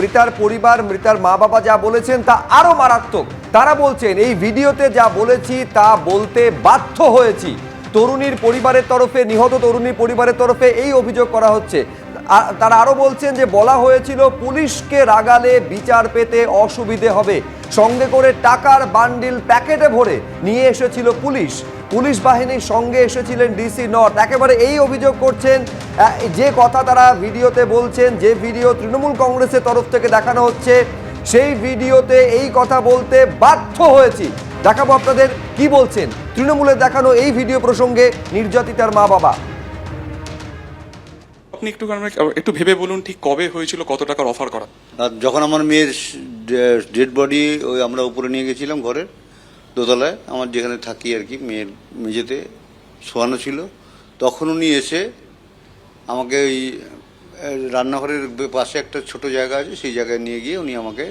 মৃতার পরিবার, মৃতার মা বাবা যা বলেছেন তা আরও মারাত্মক। তারা বলছেন, এই ভিডিওতে যা বলেছি তা বলতে বাধ্য হয়েছি। তরুণীর পরিবারের তরফে, নিহত তরুণীর পরিবারের তরফে এই অভিযোগ করা হচ্ছে। তারা আরও বলছেন যে বলা হয়েছিল, পুলিশকে রাগালে বিচার পেতে অসুবিধে হবে। সঙ্গে করে টাকার বান্ডিল প্যাকেটে ভরে নিয়ে এসেছিল পুলিশ। পুলিশ বাহিনীর সঙ্গে এসেছিলেন ডিসি নর্থ। একেবারে এই অভিযোগ করছেন যে কথা তারা ভিডিওতে বলছেন, যে ভিডিও তৃণমূল কংগ্রেসের তরফ থেকে দেখানো হচ্ছে, সেই ভিডিওতে এই কথা বলতে বাধ্য হয়েছি। দেখাবো আপনাদের কি বলছেন। তৃণমূলের দেখানো এই ভিডিও প্রসঙ্গে নির্যাতিতার মা বাবা আপনি একটু একটু ভেবে বলুন ঠিক কবে হয়েছিল, কত টাকার অফার করা? যখন আমার মেয়ের ডেড বডি ওই আমরা উপরে নিয়ে গেছিলাম ঘরের দোতলায়, আমার যেখানে থাকি আর কি, মেয়ের মেঝেতে শোয়ানো ছিল, তখন উনি এসে আমাকে ওই রান্নাঘরের পাশে একটা ছোট জায়গা আছে, সেই জায়গায় নিয়ে গিয়ে উনি আমাকে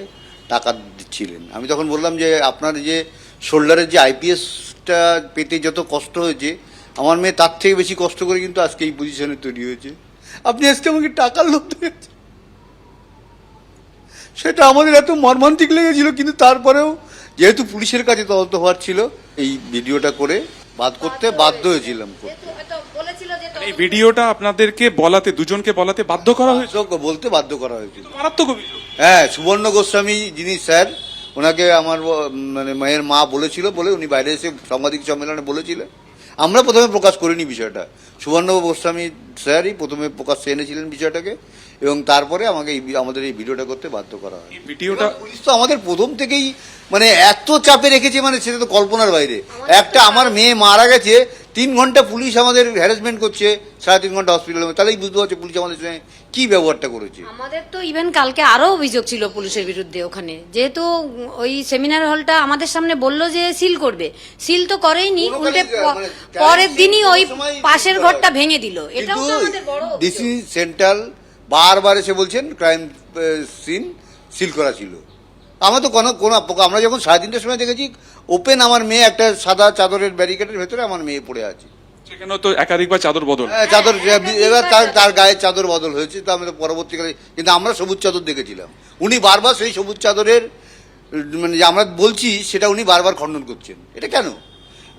টাকা দিচ্ছিলেন। আমি তখন বললাম যে, আপনার যে শোল্ডারের যে আইপিএসটা পেতে যত কষ্ট হয়েছে, আমার মেয়ে তার থেকে বেশি কষ্ট করে কিন্তু আজকে এই পজিশনে তৈরি হয়েছে। আপনি আজকে আমাকে টাকার লোভ দিয়েছেন সেটা আমাদের এত মর্মান্তিক লেগেছিল কিন্তু তারপরেও যেহেতু পুলিশের কাছে তদন্ত হওয়ার ছিল এই ভিডিওটা করে বাদ করতে বাধ্য হয়েছিলাম। করতে। এই ভিডিওটা আপনাদেরকে বলাতে দুজনকে বলাতে বাধ্য করা হয়েছে বলতে বাধ্য করা হয়েছিল। মারাত্মক হ্যাঁ সুবর্ণ গোস্বামী যিনি স্যার ওনাকে আমার মানে মায়ের মা বলেছিল বলে উনি বাইরে এসে সাংবাদিক সম্মেলনে বলেছিলেন। আমরা প্রথমে প্রকাশ করিনি বিষয়টা। সুবর্ণবাবু গোস্বামী স্যারই প্রথমে প্রকাশ এনেছিলেন বিষয়টাকে এবং তারপরে আমাকে এই আমাদের এই ভিডিওটা করতে বাধ্য করা হয়। ভিডিওটা পুলিশ তো আমাদের প্রথম থেকেই মানে এত চাপে রেখেছে মানে সেটা তো কল্পনার বাইরে। একটা আমার মেয়ে মারা গেছে তিন ঘণ্টা পুলিশ আমাদের হ্যারাসমেন্ট করছে সাড়ে তিন ঘণ্টা হসপিটালে তাহলেই বুঝতে পারছে পুলিশ আমাদের সঙ্গে কি ব্যবহারটা করেছে। আমাদের তো ইভেন কালকে আরও অভিযোগ ছিল পুলিশের বিরুদ্ধে ওখানে। যেহেতু ওই সেমিনার হলটা আমাদের সামনে বলল যে সিল করবে। সিল তো করেইনি উল্টে মানে পরের দিনই ওই পাশের ঘরটা ভেঙে দিল। এটাও তো আমাদের বড় ডিসি সেন্ট্রাল বারবার এসে বলছেন ক্রাইম সিন সিল করা ছিল। আমরা তো কোনো কোনো আমরা যখন সাড়ে তিনটের সময় দেখেছি ওপেন আমার মেয়ে একটা সাদা চাদরের ব্যারিকেডের ভেতরে আমার মেয়ে পড়ে আছে। সেখানে তো একাধিকবার চাদর বদল। হ্যাঁ, চাদর এবার তার তার গায়ে চাদর বদল হয়েছে তো আমি তো পরবর্তীকালে কিন্তু আমরা সবুজ চাদর দেখেছিলাম। উনি বারবার সেই সবুজ চাদরের মানে যে আমরা বলছি সেটা উনি বারবার খণ্ডন করছেন। এটা কেন?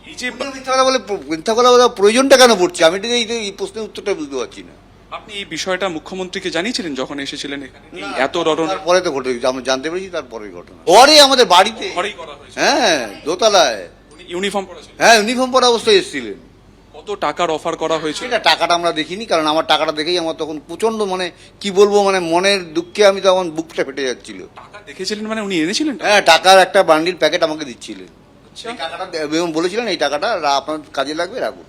এই যে মিথ্যা কথা বলে মিথ্যা কথা প্রয়োজনটা কেন পড়ছে? আমি এটা এই- এই প্রশ্নের উত্তরটা বুঝতে পারছি না। আপনি এই বিষয়টা মুখ্যমন্ত্রীকে জানিয়েছিলেন যখন এসেছিলেন এখানে? এই এত রটনা তারপরে তো ঘটে আমরা জানতে পেরেছি তারপরে ঘটনা। পরে আমাদের বাড়িতে ঘরেই করা হয়েছে। হ্যাঁ দোতলায়। উনি ইউনিফর্ম হ্যাঁ ইউনিফর্ম পরা অবস্থায় এসেছিলেন। কত টাকার অফার করা হয়েছিল? সেটা টাকাটা আমরা দেখিনি কারণ আমার টাকাটা দেখেই আমার তখন প্রচণ্ড মানে কি বলব মানে মনের দুঃখে আমি তখন বুকটা ফেটে যাচ্ছিল। টাকা দেখেছিলেন মানে উনি এনেছিলেন হ্যাঁ টাকার একটা বান্ডিল প্যাকেট আমাকে দিচ্ছিলেন। আচ্ছা। সেই টাকাটা এবং বলেছিলেন এই টাকাটা রা- আপনার কাজে লাগবে রাখুন।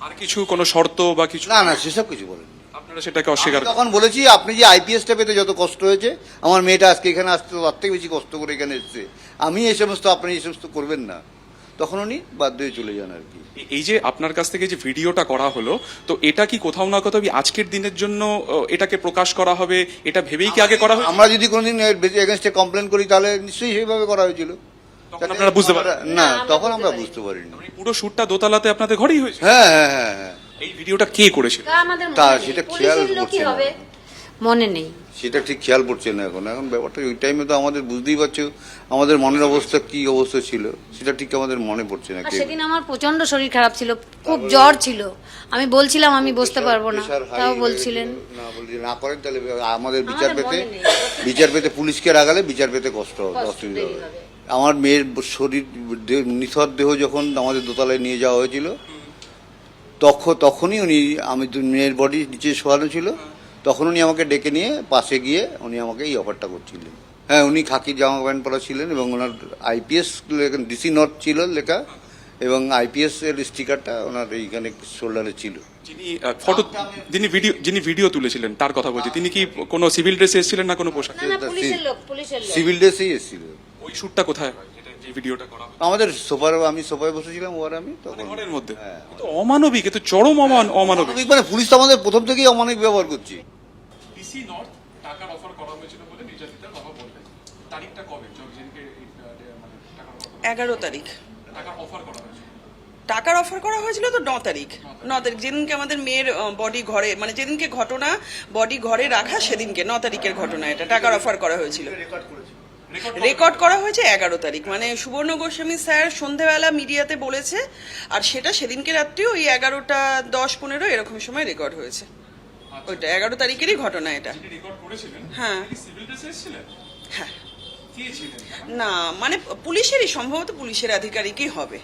আর কিছু কোনো শর্ত বা কিছু? না না সেসব কিছু বলেন সেটাকে অস্বীকার তখন বলেছি আপনি যে আইপিএসটা পেতে যত কষ্ট হয়েছে আমার মেয়েটা আজকে এখানে আসতে তার থেকে বেশি কষ্ট করে এখানে এসছে। আমি এই সমস্ত আপনি এই সমস্ত করবেন না। তখন উনি বাধ্য হয়ে চলে যান আর কি। এই যে আপনার কাছ থেকে যে ভিডিওটা করা হলো তো এটা কি কোথাও না কোথাও আজকের দিনের জন্য এটাকে প্রকাশ করা হবে? এটা ভেবেই কি আগে করা হবে আমরা যদি কোনোদিন এগেনস্টে কমপ্লেন করি তাহলে নিশ্চয়ই সেইভাবে করা হয়েছিল। তখন আপনারা বুঝতে পারেন না তখন আমরা বুঝতে পারিনি। মানে পুরো শুটটা দোতলাতে আপনাদের ঘরেই হয়েছে? হ্যাঁ হ্যাঁ হ্যাঁ হ্যাঁ। এই ভিডিওটা কে করেছিল? তা আমাদের তা নেই। সেটা খেয়াল করছে না। মনে নেই। সেটা ঠিক খেয়াল পড়ছে না এখন। এখন ব্যাপারটা ওই টাইমে তো আমাদের বুঝতেই পারছ আমাদের মনের অবস্থা কি অবস্থা ছিল সেটা ঠিক আমাদের মনে পড়ছে না সেদিন আমার প্রচণ্ড শরীর খারাপ ছিল খুব জ্বর ছিল। আমি বলছিলাম আমি বসতে পারব না। তাও বলছিলেন। না বলছি না করেন তাহলে আমাদের বিচার পেতে বিচার পেতে পুলিশকে রাগালে বিচার পেতে কষ্ট হবে অসুবিধা হবে। হবে। আমার মেয়ের শরীর দেহ- নিথর দেহ যখন আমাদের দোতলায় নিয়ে যাওয়া হয়েছিল তখন তখনই উনি আমি তো মেয়ের বডি নিচে শোয়ানো ছিল। তখন উনি আমাকে ডেকে নিয়ে পাশে গিয়ে উনি আমাকে এই অফারটা করছিলেন। হ্যাঁ উনি খাকি জামা প্যান্ট পরা ছিলেন এবং ওনার আইপিএস ডিসি নট ছিল লেখা এবং আইপিএস এর স্টিকারটা ওনার এইখানে শোল্ডারে ছিল। যিনি ফটো যিনি ভিডিও যিনি ভিডিও তুলেছিলেন তার কথা বলছি। তিনি কি কোনো সিভিল ড্রেসে এসেছিলেন না কোনো পোশাক? না না পুলিশের লোক পুলিশের লোক। সিভিল ড্রেসেই এসেছিল। ওই শুটটা কোথায় হয়? যেটা ভিডিওটা করা হয় আমাদের সোফার আমি সোফায় বসেছিলাম ও আর আমি তখন। মানে ঘরের মধ্যে। হ্যাঁ। তো অমানবিক এ তো চরম অমান অমানবিক। অমানবিক মানে পুলিশ তো আমাদের প্রথম থেকেই অমানবিক ব্যবহার করছে। ডিসি নর্থ টাকার অফার করা হয়েছিল বলে নির্যাতিতার বাবা বললেন। তারিখটা কবে? যেদিনকে মানে টাকার এগারো তারিখ। টাকার অফার করা হয়েছিল। টাকার অফার করা হয়েছিল তো ন তারিখ। ন তারিখ। যেদিনকে আমাদের মেয়ের বডি ঘরে মানে যেদিনকে ঘটনা বডি ঘরে রাখা সেদিনকে ন তারিখের ঘটনা এটা টাকার অফার করা হয়েছিল। রেকর্ড করা হয়েছে। এগারো তারিখ। মানে সুবর্ণ গোস্বামী স্যার সন্ধেবেলা মিডিয়াতে বলেছে আর সেটা সেদিনকে রাত্রি ওই এগারোটা দশ পনেরো এরকম সময় রেকর্ড হয়েছে। ওইটা এগারো তারিখেরই ঘটনা এটা। হ্যাঁ। হ্যাঁ। না মানে পুলিশেরই সম্ভবত পুলিশের আধিকারিকই হবে।